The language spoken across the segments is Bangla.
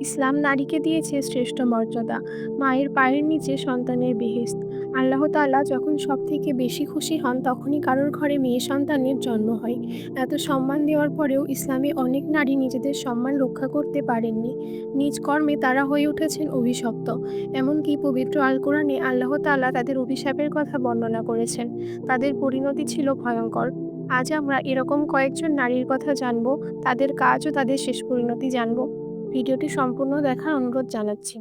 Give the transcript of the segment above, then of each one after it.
ইসলাম নারীকে দিয়েছে শ্রেষ্ঠ মর্যাদা, মায়ের পায়ের নিচে সন্তানের বেহেস্ত আল্লাহ তাআলা যখন সব থেকে বেশি খুশি হন, তখনই কারোর ঘরে মেয়ে সন্তানের জন্ম হয়। এত সম্মান দেওয়ার পরেও ইসলামে অনেক নারী নিজেদের সম্মান রক্ষা করতে পারেননি। নিজ কর্মে তারা হয়ে উঠেছেন অভিশপ্ত। এমনকি পবিত্র আল কোরআনে আল্লাহ তাআলা তাদের অভিশাপের কথা বর্ণনা করেছেন। তাদের পরিণতি ছিল ভয়ঙ্কর। আজ আমরা এরকম কয়েকজন নারীর কথা জানব, তাদের কাজ ও তাদের শেষ পরিণতি জানব। ভিডিওটি সম্পূর্ণ দেখার অনুরোধ জানাচ্ছি।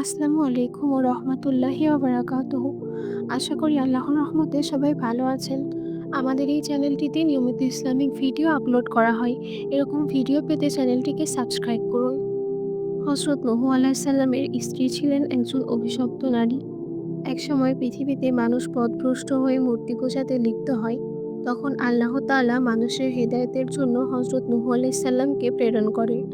আসসালামু আলাইকুম ও রহমতুল্লাহি ওবরাকাতুহ আশা করি আল্লাহর রহমতে সবাই ভালো আছেন। আমাদের এই চ্যানেলটিতে নিয়মিত ইসলামিক ভিডিও আপলোড করা হয়। এরকম ভিডিও পেতে চ্যানেলটিকে সাবস্ক্রাইব করুন। হজরত নহু আলাহিসাল্লামের স্ত্রী ছিলেন একজন অভিশপ্ত নারী। একসময় পৃথিবীতে মানুষ পথভ্রষ্ট হয়ে মূর্তি পূজাতে লিপ্ত হয়, তখন আল্লাহ তাআলা মানুষের হেদায়েতের জন্য হজরত নুহু আলাইসাল্লামকে প্রেরণ করে।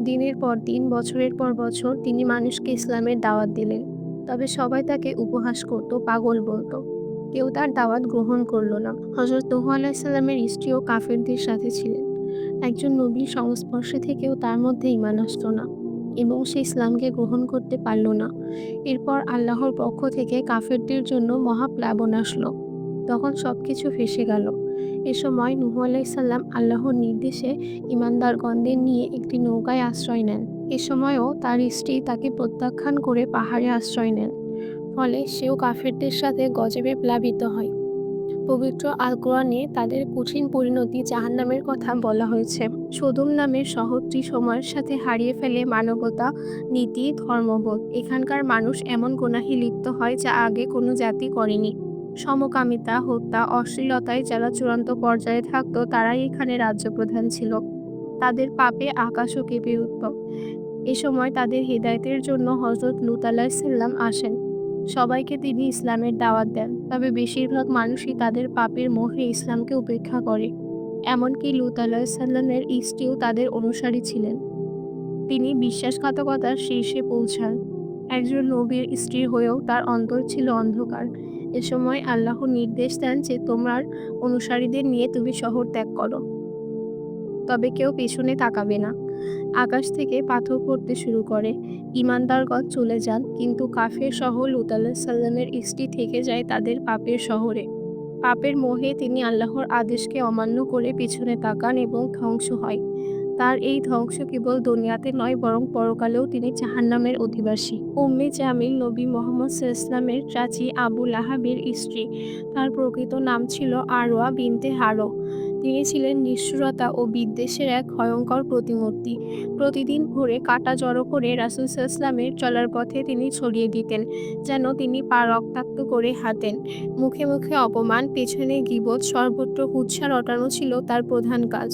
দিনের পর দিন, বছরের পর বছর তিনি মানুষকে ইসলামের দাওয়াত দিলেন। তবে সবাই তাকে উপহাস করত, পাগল বলতো। কেউ তার দাওয়াত গ্রহণ করল না। হজরত নুহু আলাইসাল্লামের স্ত্রীও কাফেরদের সাথে ছিলেন। একজন নবীর সংস্পর্শে থেকেও তার মধ্যে ইমান আসতো না। এবং সে ইসলামকে গ্রহণ করতে পারল না। এরপর আল্লাহর পক্ষ থেকে কাফেরদের জন্য মহাপ্লাবন আসলো। তখন সব কিছু ফেসে গেল। এ সময় নুহু আলাইসাল্লাম আল্লাহর নির্দেশে ইমানদারগণদের নিয়ে একটি নৌকায় আশ্রয় নেন। এ সময়ও তার স্ত্রী তাকে প্রত্যাখ্যান করে পাহাড়ে আশ্রয় নেন। ফলে সেও কাফেরদের সাথে গজবে প্লাবিত হয়। পবিত্র আল কোরআনে তাদের কঠিন পরিণতি জাহান্নামের কথা বলা হয়েছে। সদুম নামের শহরটি সময়ের সাথে হারিয়ে ফেলে মানবতা, নীতি, ধর্মবোধ। এখানকার মানুষ এমন গোনাহি লিপ্ত হয় যা আগে কোনো জাতি করেনি। সমকামিতা, হত্যা, অশ্লীলতায় যারা চূড়ান্ত পর্যায়ে থাকত, তারাই এখানে রাজ্যপ্রধান ছিল। তাদের পাপে আকাশও কেঁপে উঠত। এ সময় তাদের হৃদায়তের জন্য হজরত লুত আলাহিসাল্লাম আসেন। সবাইকে তিনি ইসলামের দাওয়াত দেন, তবে বেশিরভাগ মানুষই তাদের পাপের মোহে ইসলামকে উপেক্ষা করে। এমনকি লুত আলাহিসাল্লামের স্ত্রীও তাদের অনুসারী ছিলেন। তিনি বিশ্বাসঘাতকতার শীর্ষে পৌঁছান। একজন নবীর স্ত্রী হয়েও তার অন্তর ছিল অন্ধকার। এ সময় আল্লাহ নির্দেশ দেন যে, তোমার অনুসারীদের নিয়ে তুমি শহর ত্যাগ করো। তবে কেউ পেছনে তাকাবে না। আকাশ থেকে পাথর পড়তে শুরু করে। ইমানদারগণ চলে যান, কিন্তু কাফের সহ লুত সাল্লামের স্ত্রী থেকে যায় তাদের পাপের শহরে। পাপের মোহে তিনি আল্লাহর আদেশকে অমান্য করে পিছনে তাকান এবং ধ্বংস হয়। তার এই ধ্বংস কেবল দুনিয়াতে নয়, বরং পরকালেও তিনি জাহান্নামের অধিবাসী। উম্মে জামিল নবী মোহাম্মদ ইসলামের চাচি আবু লাহাবের স্ত্রী। তার প্রকৃত নাম ছিল আরোয়া বিনতে হারো। তিনি ছিলেন নিষ্ঠুরতা ও বিদ্বেষের এক ভয়ঙ্কর প্রতিমূর্তি। প্রতিদিন ভোরে কাটা জড়ো করে রাসুল ইসলামের চলার পথে তিনি ছড়িয়ে দিতেন, যেন তিনি পা রক্তাক্ত করে হাতেন মুখে মুখে অপমান, পেছনে গিবত, সর্বত্র উৎসাহ রটানো ছিল তার প্রধান কাজ।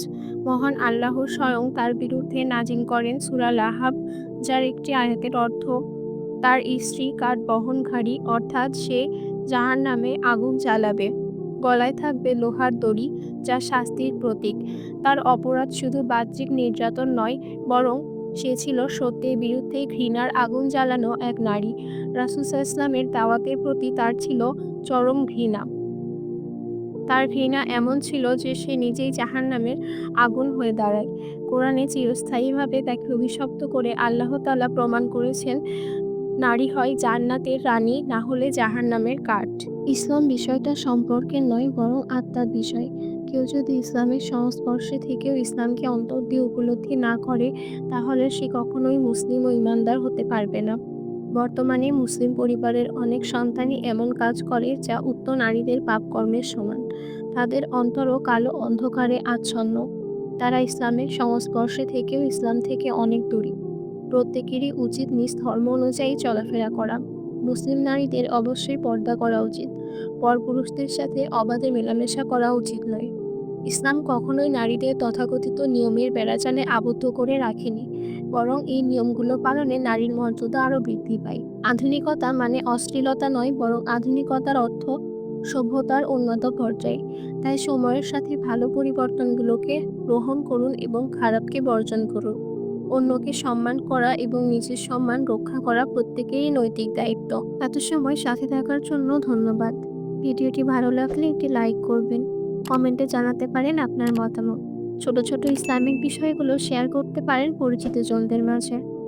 মহান আল্লাহ স্বয়ং তার বিরুদ্ধে নাজিম করেন সুরা লাহাব, যার একটি আয়াতের অর্থ, তার স্ত্রী কাঠ বহনকারী অর্থাৎ সে জাহান নামে আগুন জ্বালাবে। গলায় থাকবে লোহার দড়ি, যা শাস্তির প্রতীক। তার অপরাধ শুধু বাহ্যিক নির্যাতন নয়, বরং সে ছিল সত্যের বিরুদ্ধে ঘৃণার আগুন জ্বালানো এক নারী। রাসুসা ইসলামের দাওয়াতের প্রতি তার ছিল চরম ঘৃণা। তার ঘৃণা এমন ছিল যে সে নিজেই জাহান নামের আগুন হয়ে দাঁড়ায়। কোরআনে চিরস্থায়ীভাবে তাকে অভিশপ্ত করে আল্লাহ তালা প্রমাণ করেছেন, নারী হয় জান্নাতের রানী, না হলে জাহান নামের কাঠ। ইসলাম বিষয়টা সম্পর্কের নয়, বরং আত্মার বিষয়। কেউ যদি ইসলামের সংস্পর্শে থেকেও ইসলামকে অন্তর দিয়ে উপলব্ধি না করে, তাহলে সে কখনোই মুসলিম ও ইমানদার হতে পারবে না। বর্তমানে মুসলিম পরিবারের অনেক সন্তানই এমন কাজ করে যা উত্তর নারীদের পাপকর্মের সমান। তাদের অন্তরও কালো অন্ধকারে আচ্ছন্ন। তারা ইসলামের সংস্পর্শে থেকেও ইসলাম থেকে অনেক দূরে। প্রত্যেকেরই উচিত নিজ ধর্ম অনুযায়ী চলাফেরা করা। মুসলিম নারীদের অবশ্যই পর্দা করা উচিত। পরপুরুষদের সাথে অবাধে মেলামেশা করা উচিত নয়। ইসলাম কখনোই নারীদের তথাকথিত নিয়মের বেড়াচানে আবদ্ধ করে রাখেনি, বরং এই নিয়মগুলো পালনে নারীর মর্যাদা আরও বৃদ্ধি পায়। আধুনিকতা মানে অশ্লীলতা নয়, বরং আধুনিকতার অর্থ সভ্যতার উন্নত পর্যায়ে। তাই সময়ের সাথে ভালো পরিবর্তনগুলোকে গ্রহণ করুন এবং খারাপকে বর্জন করুন। অন্যকে সম্মান করা এবং নিজের সম্মান রক্ষা করা প্রত্যেকেরই নৈতিক দায়িত্ব। এত সময় সাথে থাকার জন্য ধন্যবাদ। ভিডিওটি ভালো লাগলে একটি লাইক করবেন। কমেন্টে জানাতে পারেন আপনার মতামত। ছোট ছোট ইসলামিক বিষয়গুলো শেয়ার করতে পারেন পরিচিত জনদের মাঝে।